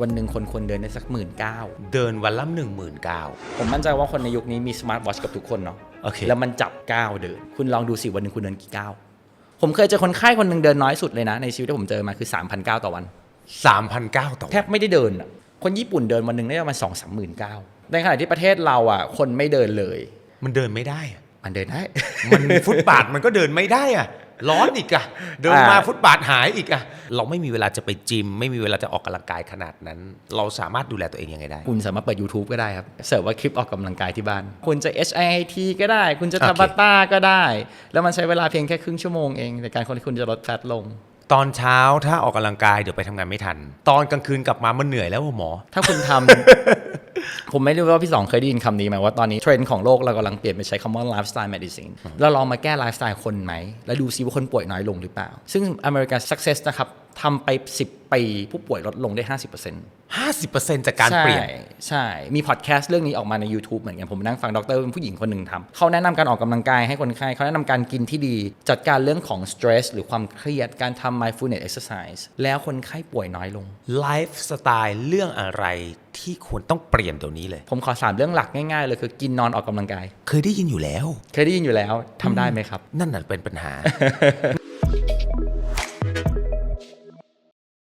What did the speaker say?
วันหนึ่งคนควรเดินได้สักหมื่นเก้าเดินวันละหนึ่งหมื่นเก้าผมมั่นใจว่าคนในยุคนี้มีสมาร์ทวอทช์กับทุกคนเนาะโอเคแล้วมันจับก้าวเดิน คุณลองดูสิวันหนึ่งคุณเดินกี่ก้าวผมเคยเจอคนไข้คนหนึ่งเดินน้อยสุดเลยนะ ในชีวิตที่ผมเจอมาคือ3,000ก้าวต่อวันสามพันเก้าต่อแทบไม่ได้เดินอะคนญี่ปุ่นเดินวันหนึ่งได้ประมาณสองสามหมื่นก้าวในขณะที่ประเทศเราอะ คนไม่เดินเลย มันเดินไม่ได้อะมันเดินได้ มันฟุตบาทมันก็เดินไม่ได้อะ ร้อนอีกอะเดินมาอ่าฟุตบาทหายอีกอะเราไม่มีเวลาจะไปจิม ไม่มีเวลาจะออกกำลังกายขนาดนั้น เราสามารถดูแลตัวเองยังไงได้ คุณสามารถเปิด YouTube ก็ได้ครับ เสิร์ฟว่าคลิปออกกำลังกายที่บ้าน คุณจะ HIIT ก็ได้ คุณจะโอเคทาบาต้าก็ได้ แล้วมันใช้เวลาเพียงแค่ครึ่งชั่วโมงเองในการคนที่คุณจะลดแฟตลงตอนเช้าถ้าออกกำลังกายเดี๋ยวไปทำงานไม่ทัน ตอนกลางคืนกลับมามันเหนื่อยแล้วอะหมอ ถ้าคุณทำ ผมไม่รู้ว่าพี่สองเคยได้ยินคำนี้ไหมว่าตอนนี้เทรนด์ของโลกเรากำลังเปลี่ยนไปใช้คำว่า lifestyle medicine แล้วลองมาแก้ไลฟ์สไตล์คนไหม แล้วดูซิว่าคนป่วยน้อยลงหรือเปล่า ซึ่งอเมริกา success นะครับทำไป 10 ปี ผู้ป่วยลดลงได้ 50% 50%จากการเปลี่ยน ใช่ใช่ มีพอดแคสต์เรื่องนี้ออกมาใน YouTube เหมือนกัน ผมนั่งฟังดรเป็นผู้หญิงคนหนึ่งทำเขาแนะนำการออกกำลังกายให้คนไข้เขาแนะนำการกินที่ดี จัดการเรื่องของ stress หรือความเครียดการทำ mindfulness exercise แล้วคนไข้ป่วยน้อยลง ไลฟ์สไตล์เรื่องอะไรที่ควรต้องเปลี่ยนเดี๋ยวนี้เลย ผมขอสามเรื่องหลักง่ายๆเลยคือกินนอนออกกำลังกาย เคยได้ยินอยู่แล้ว เคยได้ยินอยู่แล้วทำได้ไหมครับ นั่นน่ะเป็นปัญหา